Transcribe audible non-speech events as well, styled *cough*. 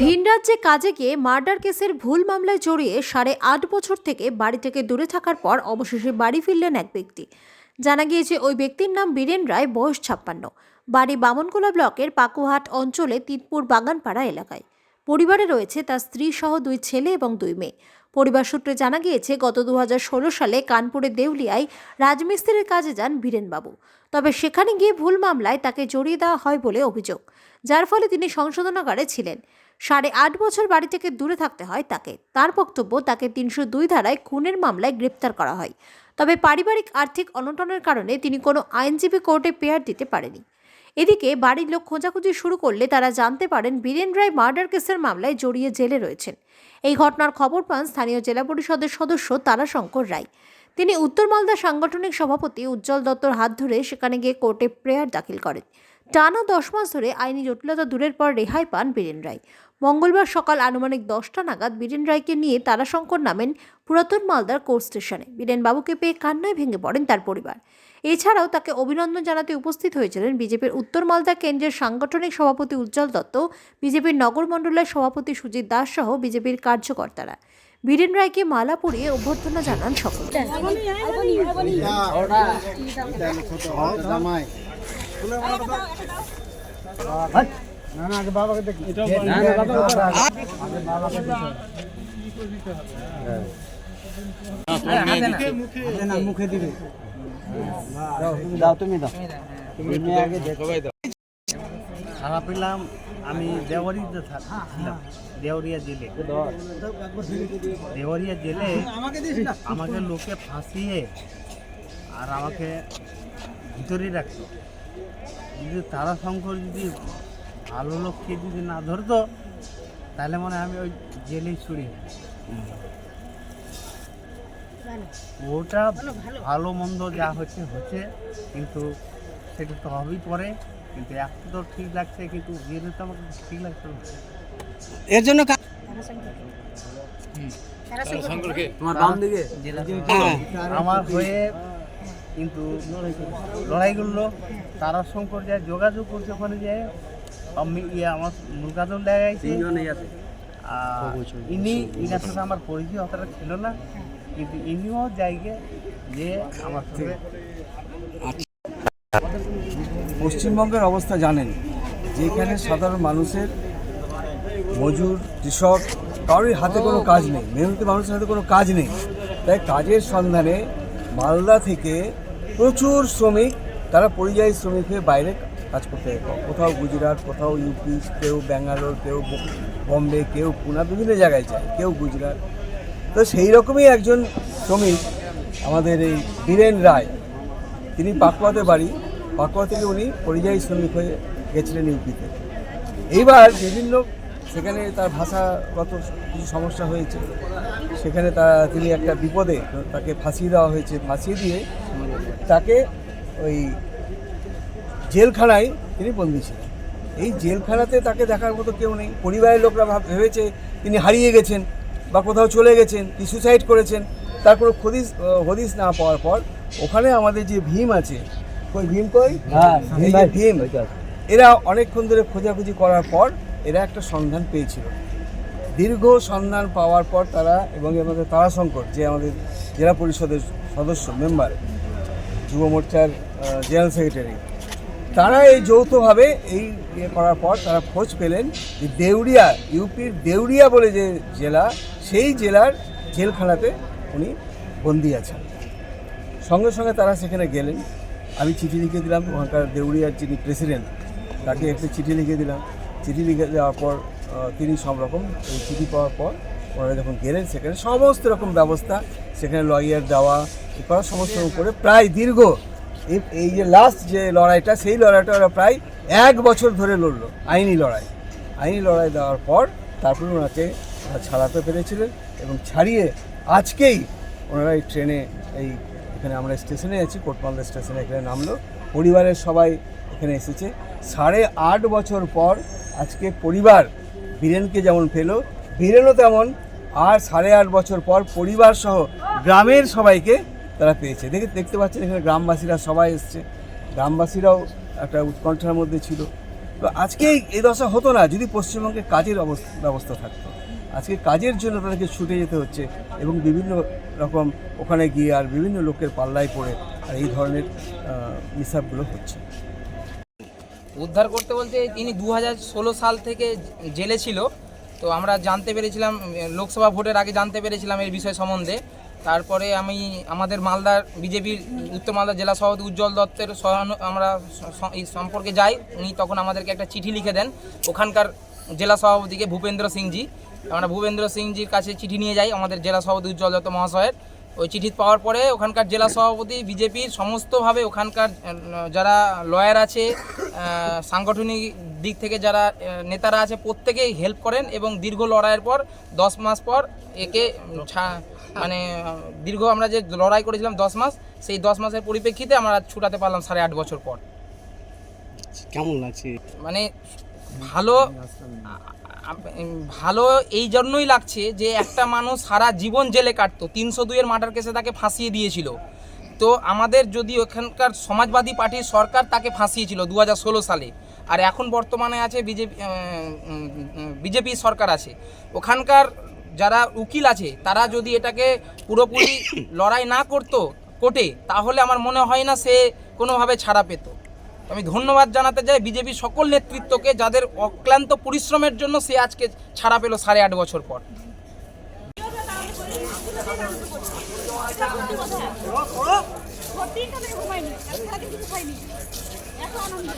ভিন রাজ্যে কাজে গিয়ে মার্ডার কেসের ভুল মামলায় জড়িয়ে সাড়ে আট বছর থেকে বাড়ি থেকে দূরে থাকার পর অবশেষে বাড়ি ফিরলেন এক ব্যক্তি। জানা গিয়েছে ওই ব্যক্তির নাম বীরেন রায়, বয়স ছাপ্পান্ন। বাড়ি বামনকোলা ব্লকের পাকুহাট অঞ্চলে তিতপুর বাগানপাড়া এলাকায়। পরিবারে রয়েছে তার স্ত্রী সহ দুই ছেলে এবং দুই মেয়ে। পরিবার সূত্রে জানা গিয়েছে, গত দু হাজার ষোলো সালে কানপুরের দেউলিয়ায় রাজমিস্ত্রির কাজে যান বীরেনবাবু। তবে সেখানে গিয়ে ভুল মামলায় তাকে জড়িয়ে দেওয়া হয় বলে অভিযোগ, যার ফলে তিনি সংশোধনাগারে ছিলেন। সাড়ে আট বছর বাড়ি থেকে দূরে থাকতে হয় তাকে। তার বক্তব্য, তাকে তিনশো দুই ধারায় খুনের মামলায় গ্রেপ্তার করা হয়। তবে পারিবারিক আর্থিক অনটনের কারণে তিনি কোনো আইনজীবী কোর্টে পেয়ার দিতে পারেনি। এদিকে বাড়ির লোক খোঁজাখুঁজি শুরু করলে তারা জানতে পারেন বীরেন রায় মার্ডার কেসের মামলায় জড়িয়ে জেলে রয়েছেন। এই ঘটনার খবর পান স্থানীয় জেলা পরিষদের সদস্য তারাশঙ্কর রায়। তিনি উত্তর মালদা সাংগঠনিক সভাপতি উজ্জ্বল দত্তর হাত ধরে সেখানে গিয়ে কোর্টে প্রেয়ার দাখিল করেন। টানা দশ মাস ধরে আইনি জটিলতা দূরের পর রেহাই পান বীরেন রায়। মঙ্গলবার সকাল আনুমানিক দশটা নাগাদ বীরেন রায়কে নিয়ে তারাশঙ্কর নামেন পুরাতন মালদার কোর্ট স্টেশনে। বীরেন বাবুকে পেয়ে কান্নায় ভেঙে পড়েন তার পরিবার। এছাড়াও তাকে অভিনন্দন জানাতে উপস্থিত হয়েছিলেন বিজেপির উত্তর মালদা কেন্দ্রের সাংগঠনিক সভাপতি উজ্জ্বল দত্ত বিজেপির নগর মণ্ডলের সভাপতি সুজিত দাস সহ বিজেপির কার্যকর্তারা। বীরেন রায়কে মালা পরিয়ে অভ্যর্থনা জানান সকলে। না না। আগে বাবাকে দেখি না। মুখে দিবে দাও তুমি দাও তুমি আগে দেখো খারাপ পেলাম আমি দেওয়ারিতে থাক- ছিলাম দেওয়ারিয়া জেলে দেওয়ারিয়া জেলে আমাকে লোকে ফাঁসিয়ে আর আমাকে ভিতরেই রাখতো। যদি তারাশঙ্কর যদি ভালো লোককে যদি না ধরতো তাহলে মনে হয় আমি ওই জেলেই ছুড়ি ওটা ভালো মন্দ যা হচ্ছে হচ্ছে কিন্তু সেটা তো হবেই পরে। কিন্তু এখন তো ঠিক লাগছে কিন্তু জেলে তো আমাকে ঠিক লাগছে না। এর জন্য কা- আমার হয়ে কিন্তু লড়াই করল তারা শঙ্কর যায় যোগাযোগ করছে ওখানে যায় আমি ইয়ে আমার লাগাইছে আর ইনি ইনার সাথে আমার পরিচয় অতটা ছিল না কিন্তু ইনিও জায়গায় যে আমার সঙ্গে পশ্চিমবঙ্গের অবস্থা জানেন যেখানে সাধারণ মানুষের মজুর কৃষক কারোর হাতে কোনো কাজ নেই মেহনতি মানুষের হাতে কোনো কাজ নেই। তাই কাজের সন্ধানে মালদা থেকে প্রচুর শ্রমিক, তারা পরিযায়ী শ্রমিক হয়ে বাইরে কাজ করতে কোথাও গুজরাট, কোথাও ইউপি, কেউ ব্যাঙ্গালোর, কেউ বম্বে, কেউ পুনা, বিভিন্ন জায়গায় যায়, কেউ গুজরাট। তো সেই রকমই একজন শ্রমিক আমাদের এই বীরেন রায়। তিনি পাকুয়াতে বাড়ি। পাকুয়া থেকে উনি পরিযায়ী শ্রমিক হয়ে গেছিলেন ইউপিতে। এইবার বিভিন্ন সেখানে তার ভাষাগত কিছু সমস্যা হয়েছে। সেখানে তা তিনি একটা বিপদে তাকে ফাঁসিয়ে দেওয়া হয়েছে। ফাঁসিয়ে দিয়ে তাকে ওই জেলখানায় তিনি বন্দী ছিলেন। এই জেলখানাতে তাকে দেখার মতো কেউ নেই। পরিবারের লোকরা ভাব- ভেবেছে তিনি হারিয়ে গেছেন বা কোথাও চলে গেছেন কি সুসাইড করেছেন তারপর হদিস আহ, হদিস না পাওয়ার পর ওখানে আমাদের যে ভীম আছে কই ভীম কই? ভীম এরা অনেকক্ষণ ধরে খোঁজাখুঁজি করার পর এরা একটা সন্ধান পেয়েছিল। দীর্ঘ সন্ধান পাওয়ার পর তারা এবং আমাদের তারাশঙ্কর, যে আমাদের জেলা পরিষদের সদস্য মেম্বার যুব মোর্চার জেনারেল সেক্রেটারি তারা এই যৌথভাবে এই ইয়ে করার পর তারা খোঁজ পেলেন যে দেউরিয়া, ইউপির দেউরিয়া বলে যে জেলা, সেই জেলার জেলখানাতে উনি বন্দি আছেন। সঙ্গে সঙ্গে তারা সেখানে গেলেন। আমি চিঠি লিখে দিলাম, ওখানকার দেউরিয়ার যিনি প্রেসিডেন্ট তাকে একটু চিঠি লিখে দিলাম। চিঠি লিখে দেওয়ার পর তিনি সব রকম এই চিঠি পাওয়ার পর ওনারা যখন গেলেন, সেখানে সমস্ত রকম ব্যবস্থা, সেখানে লয়ার দেওয়া করা সমস্ত করে প্রায় দীর্ঘ। এই- এই যে লাস্ট যে লড়াইটা, সেই লড়াইটা ওরা প্রায় এক বছর ধরে লড়লো, আইনি লড়াই। আইনি লড়াই দেওয়ার পর তারপরে ওনাকে ছাড়াতে পেরেছিলেন এবং ছাড়িয়ে আজকেই ওনারা এই ট্রেনে, এই এখানে আমরা স্টেশনে আছি, কোটমালদা স্টেশনে এখানে নামলো। পরিবারের সবাই এখানে এসেছে। সাড়ে আট বছর পর আজকে পরিবার বীরেনকে যেমন পেল বীরেনও তেমন আর সাড়ে আট বছর পর পরিবার সহ গ্রামের সবাইকে তারা পেয়েছে। দেখে দেখতে পাচ্ছেন এখানে গ্রামবাসীরা সবাই এসছে। গ্রামবাসীরাও একটা উৎকণ্ঠার মধ্যে ছিল। তো আজকে এই- দশা হতো না, যদি পশ্চিমবঙ্গে কাজের অবস্থা ব্যবস্থা থাকতো। আজকে কাজের জন্য তাদেরকে ছুটে যেতে হচ্ছে এবং বিভিন্ন রকম ওখানে গিয়ে আর বিভিন্ন লোকের পাল্লায় পড়ে আর এই ধরনের মিসাবগুলো হচ্ছে। উদ্ধার করতে বলতে তিনি দু হাজার ষোলো সাল থেকে জেলে ছিল। তো আমরা জানতে পেরেছিলাম, লোকসভা ভোটের আগে জানতে পেরেছিলাম এই বিষয় সম্বন্ধে। তারপরে আমি আমাদের মালদার বিজেপির উত্তর মালদা জেলা সভাপতি উজ্জ্বল দত্তের আমরা সম্পর্কে যাই। উনি তখন আমাদেরকে একটা চিঠি লিখে দেন। ওখানকার জেলা সভাপতিকে ভূপেন্দ্র সিংজি আমরা ভূপেন্দ্র সিংজির কাছে চিঠি নিয়ে যাই আমাদের জেলা সভাপতি উজ্জ্বল দত্ত মহাশয়ের। ওই চিঠি পাওয়ার পরে ওখানকার জেলা সভাপতি, বিজেপির সমস্তভাবে ওখানকার যারা লয়ার আছে সাংগঠনিক দিক থেকে যারা নেতারা আছে প্রত্যেকেই হেল্প করেন এবং দীর্ঘ লড়াইয়ের পর দশ মাস পর একে মানে দীর্ঘ আমরা যে লড়াই করেছিলাম দশ মাস সেই দশ মাসের পরিপ্রেক্ষিতে আমরা ছুটাতে পারলাম সাড়ে আট বছর পর। কেমন লাগছে? মানে ভালো ভালো এই জন্যই লাগছে যে একটা মানুষ সারা জীবন জেলে কাটতো। তিনশো দুইয়ের মার্ডার কেসে তাকে ফাঁসিয়ে দিয়েছিল। তো আমাদের যদি ওখানকার সমাজবাদী পার্টির সরকার তাকে ফাঁসিয়েছিল দু হাজার ষোলো সালে আর এখন বর্তমানে আছে বিজেপি বিজেপি সরকার আছে। ওখানকার যারা উকিল আছে তারা যদি এটাকে পুরোপুরি *coughs* লড়াই না করতো কোর্টে তাহলে আমার মনে হয় না সে কোনোভাবে ছাড়া পেতো। আমি ধন্যবাদ জানাতে চাই বিজেপি সকল নেতৃত্বকে যাদের অক্লান্ত পরিশ্রমের জন্য সে আজকে ছাড়া পেল সাড়ে আট বছর পর। তিনটা থেকে ঘুমাইনি। সারাদিন খাইনি এত আনন্দ।